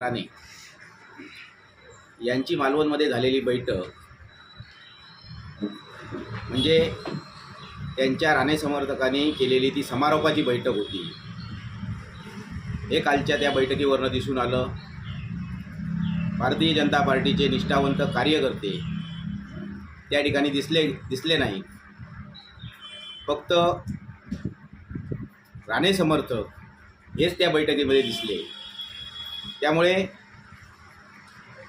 राणे. यांची मालवणमध्ये झालेली बैठक म्हणजे त्यांच्या राणे समर्थकांनी केलेली ती समारोपाची बैठक होती. हे कालच्या त्या बैठकीवरनं दिसून आलं. भारतीय जनता पार्टीचे निष्ठावंत कार्यकर्ते त्या ठिकाणी दिसले दिसले नाही. फक्त राणे समर्थक हेच त्या बैठकीमध्ये दिसले. त्यामुळे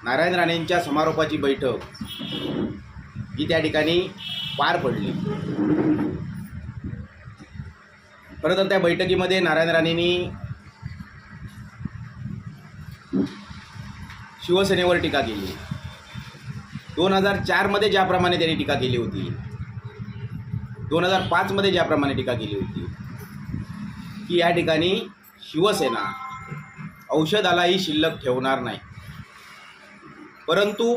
नारायण राणेंच्या समारोपाची बैठक ही त्या ठिकाणी पार पडली. खरं तर त्या बैठकीमध्ये नारायण राणेंनी शिवसेनेवर टीका केली. दोन हजार चारमध्ये ज्याप्रमाणे त्यांनी टीका केली होती दोन हजार पाचमध्ये ज्याप्रमाणे टीका केली होती की या ठिकाणी शिवसेना औषधालाही शिल्लक ठेवणार नाही. परंतु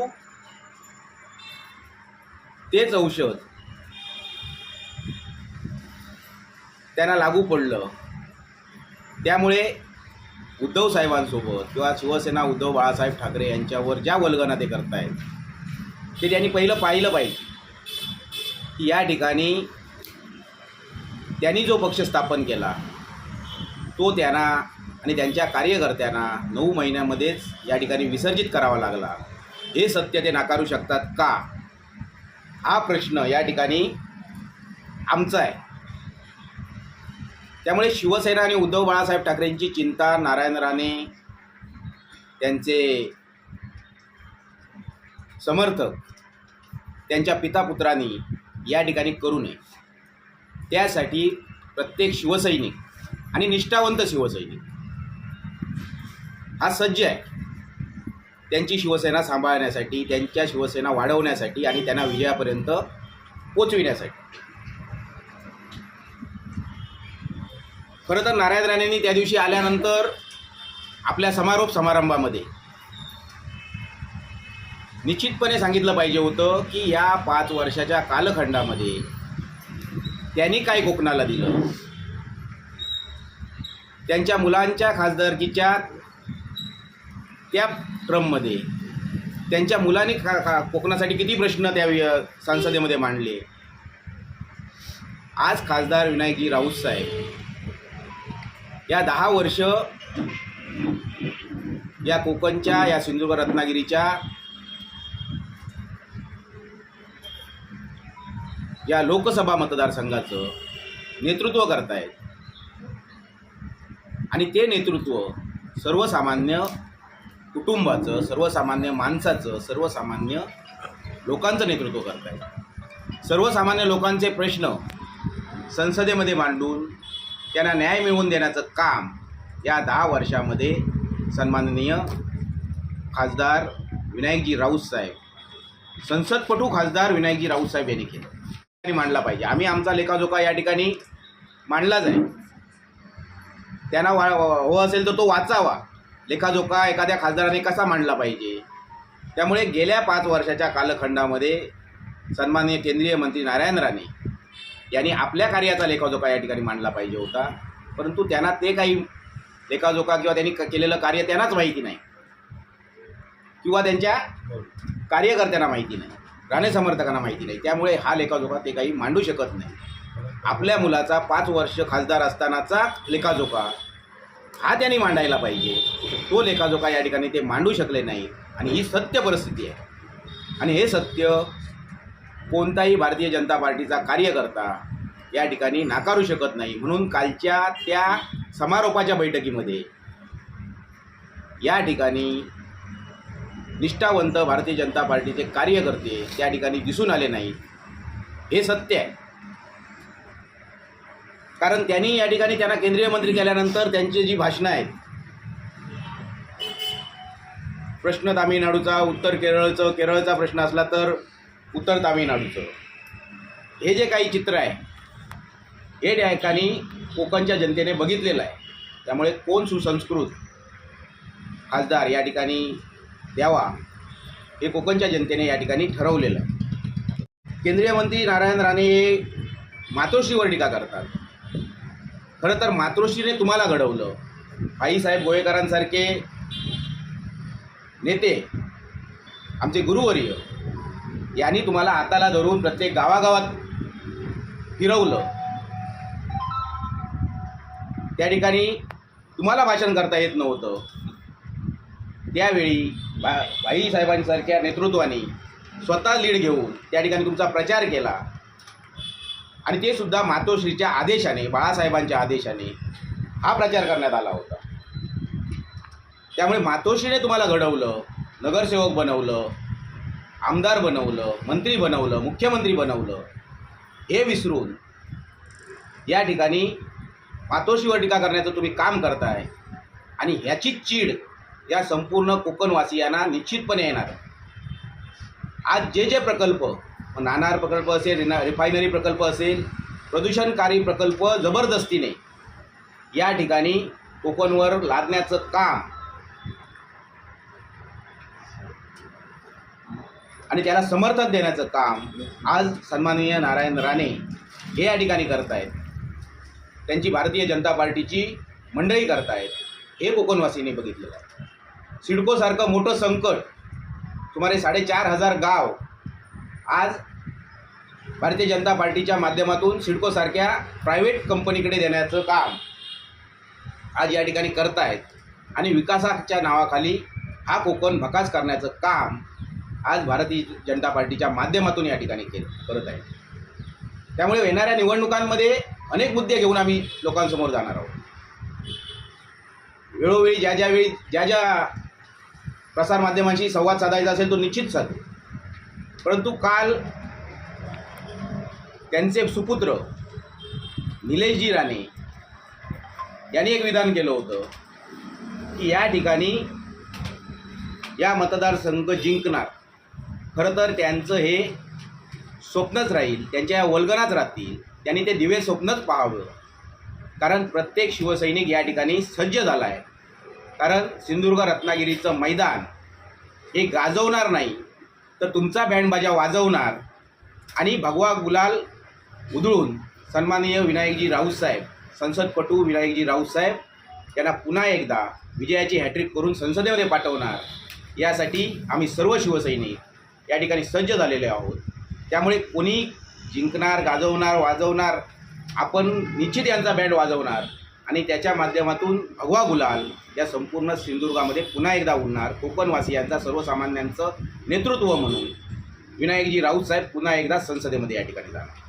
तेच औषध त्यांना लागू पडलं. त्यामुळे उद्धव साहेबांसोबत किंवा शिवसेना उद्धव बाळासाहेब ठाकरे यांच्यावर ज्या वल्गना ते करतायत ते त्यांनी पहिलं पाहिलं पाहिजे. की या ठिकाणी त्यांनी जो पक्ष स्थापन केला तो त्यांना आणि त्यांच्या कार्यकर्त्यांना नऊ महिन्यामध्येच या ठिकाणी विसर्जित करावा लागला. हे सत्य ते नाकारू शकतात का? हा प्रश्न या ठिकाणी आमचा आहे. त्यामुळे शिवसेना आणि उद्धव बाळासाहेब ठाकरेंची चिंता नारायण राणे त्यांचे समर्थक त्यांच्या पितापुत्रांनी या ठिकाणी करू नये. त्यासाठी प्रत्येक शिवसैनिक आणि निष्ठावंत शिवसैनिक हा सज्ज आहे. त्यांची शिवसेना सांभाळण्यासाठी त्यांच्या शिवसेना वाढवण्यासाठी आणि त्यांना विजयापर्यंत पोचविण्यासाठी. खरं तर नारायण राणेंनी त्या दिवशी आल्यानंतर आपल्या समारोप समारंभामध्ये निश्चितपणे सांगितलं पाहिजे होतं की या पाच वर्षाच्या कालखंडामध्ये त्यांनी काय कोकणाला दिलं? त्यांच्या मुलांच्या खासदारकीच्या त्या क्रममध्ये त्यांच्या मुलांनी का का कोकणासाठी किती प्रश्न त्या संसदेमध्ये मांडले? आज खासदार विनायकजी राऊत साहेब या दहा वर्ष या कोकणच्या या सिंधुदुर्ग रत्नागिरीच्या या लोकसभा मतदारसंघाचं नेतृत्व करतायत. आणि ते नेतृत्व सर्वसामान्य कुटुंबाचं सर्वसामान्य माणसाचं सर्वसामान्य लोकांचं नेतृत्व करतायत सर्वसामान्य लोकांचे प्रश्न संसदेमध्ये मांडून त्यांना न्याय मिळवून देण्याचं काम या दहा वर्षामध्ये सन्माननीय खासदार विनायकजी राऊत साहेब संसदपटू खासदार विनायकजी राऊत साहेब यांनी केलं. मांडला पाहिजे. आम्ही आमचा लेखाजोखा या ठिकाणी मांडलाच आहे. त्यांना वा हवं असेल तर तो वाचावा. लेखाजोखा एखाद्या खासदाराने कसा मांडला पाहिजे? त्यामुळे गेल्या पाच वर्षाच्या कालखंडामध्ये सन्माननीय केंद्रीय मंत्री नारायण राणे यांनी आपल्या कार्याचा लेखाजोखा या ठिकाणी मांडला पाहिजे होता. परंतु त्यांना ते काही लेखाजोखा किंवा त्यांनी केलेलं कार्य त्यांनाच माहिती नाही. किंवा त्यांच्या कार्यकर्त्यांना माहिती नाही. राणे समर्थकांना माहिती नाही. त्यामुळे हा लेखाजोखा ते काही मांडू शकत नाही. आपल्या मुलाचा पाच वर्ष खासदार असतानाचा लेखाजोखा हा त्यांनी मांडायला पाहिजे. तो लेखाजोखा या ठिकाणी ते मांडू शकले नाही. आणि ही सत्य परिस्थिती आहे. आणि हे सत्य कोणताही भारतीय जनता पार्टीचा कार्यकर्ता या ठिकाणी नाकारू शकत नाही. म्हणून कालच्या त्या समारोपाच्या बैठकीमध्ये या ठिकाणी निष्ठावंत भारतीय जनता पार्टीचे कार्यकर्ते त्या ठिकाणी दिसून आले नाहीत हे सत्य आहे. कारण त्यांनी या ठिकाणी त्यांना केंद्रीय मंत्री केल्यानंतर त्यांची जी भाषणं आहेत प्रश्न तामिळनाडूचा उत्तर केरळचं केरळचा प्रश्न असला तर उत्तर तामिळनाडूचं. हे जे काही चित्र आहे हे त्या ठिकाणी कोकणच्या जनतेने बघितलेलं आहे. त्यामुळे कोण सुसंस्कृत खासदार या ठिकाणी द्यावा हे कोकणच्या जनतेने या ठिकाणी ठरवलेलं आहे. केंद्रीय मंत्री नारायण राणे हे मातोश्रीवर टीका करतात. खरं तर मातोश्रीने तुम्हाला घडवलं. आईसाहेब गोळेकरांसारखे नेते आमचे गुरुवर्य यांनी तुम्हाला हाताला धरून प्रत्येक गावागावात फिरवलं. त्या ठिकाणी तुम्हाला भाषण करता येत नव्हतं. त्यावेळी बा बाईसाहेबांसारख्या नेतृत्वाने स्वतः लीड घेऊन त्या ठिकाणी तुमचा प्रचार केला. आणि ते सुद्धा मातोश्रीच्या आदेशाने बाळासाहेबांच्या आदेशाने हा प्रचार करण्यात आला होता. त्यामुळे मातोश्रीने तुम्हाला घडवलं नगरसेवक बनवलं आमदार बनवलं मंत्री बनवलं मुख्यमंत्री बनवलं हे विसरून या ठिकाणी मातोश्रीवर टीका करण्याचं तुम्ही काम करताय. आणि ह्याची चीड या संपूर्ण कोकणवासियांना निश्चितपणे येणार. आज जे जे प्रकल्प नाणार प्रकल्प असेल रिना रिफायनरी प्रकल्प असेल प्रदूषणकारी प्रकल्प जबरदस्तीने या ठिकाणी कोकणवर लादण्याचं काम आणि त्याला समर्थन देण्याचं काम आज सन्माननीय नारायण राणे हे या ठिकाणी करत आहेत त्यांची भारतीय जनता पार्टीची मंडळी करत आहेत हे कोकणवासींनी बघितलेलं आहे. सिडकोसारखं मोठं संकट सुमारे साडेचार हजार गाव आज भारतीय जनता पार्टीच्या माध्यमातून सिडकोसारख्या प्रायव्हेट कंपनीकडे देण्याचं काम आज या ठिकाणी करत आहेत आणि विकासाच्या नावाखाली हा कोकण भकास करण्याचं काम आज भारतीय जनता पार्टीच्या माध्यमातून या ठिकाणी केलं करत आहे त्यामुळे येणाऱ्या निवडणुकांमध्ये अनेक मुद्दे घेऊन आम्ही लोकांसमोर जाणार आहोत. वेळोवेळी ज्या ज्या वेळी ज्या ज्या प्रसारमाध्यमांशी संवाद साधायचा असेल तो निश्चित साधू. परंतु काल त्यांचे सुपुत्र निलेशजी राणे यांनी एक विधान केलं होतं की या ठिकाणी या मतदारसंघ जिंकणार. खरं तर त्यांचं हे स्वप्नच राहील त्यांच्या या वल्गनात राहतील त्यांनी ते दिवे स्वप्नच पाहावं. कारण प्रत्येक शिवसैनिक या ठिकाणी सज्ज झाला आहे. कारण सिंधुदुर्ग रत्नागिरीचं मैदान हे गाजवणार नाही तर तुमचा बँडबाजा वाजवणार आणि भगवा गुलाल उधळून सन्माननीय विनायकजी राऊतसाहेब संसदपटू विनायकजी राऊतसाहेब त्यांना पुन्हा एकदा विजयाची हॅट्रिक करून संसदेमध्ये पाठवणार. यासाठी आम्ही सर्व शिवसैनिक या ठिकाणी सज्ज झालेले आहोत. त्यामुळे कोणी जिंकणार गाजवणार वाजवणार आपण निश्चित यांचा बँड वाजवणार आणि त्याच्या माध्यमातून भगवा गुलाल या संपूर्ण सिंधुदुर्गामध्ये पुन्हा एकदा उडणार कोकणवासियांचा सर्वसामान्यांचं नेतृत्व म्हणून. विनायकजी राऊत साहेब पुन्हा एकदा संसदेमध्ये या ठिकाणी जाणार.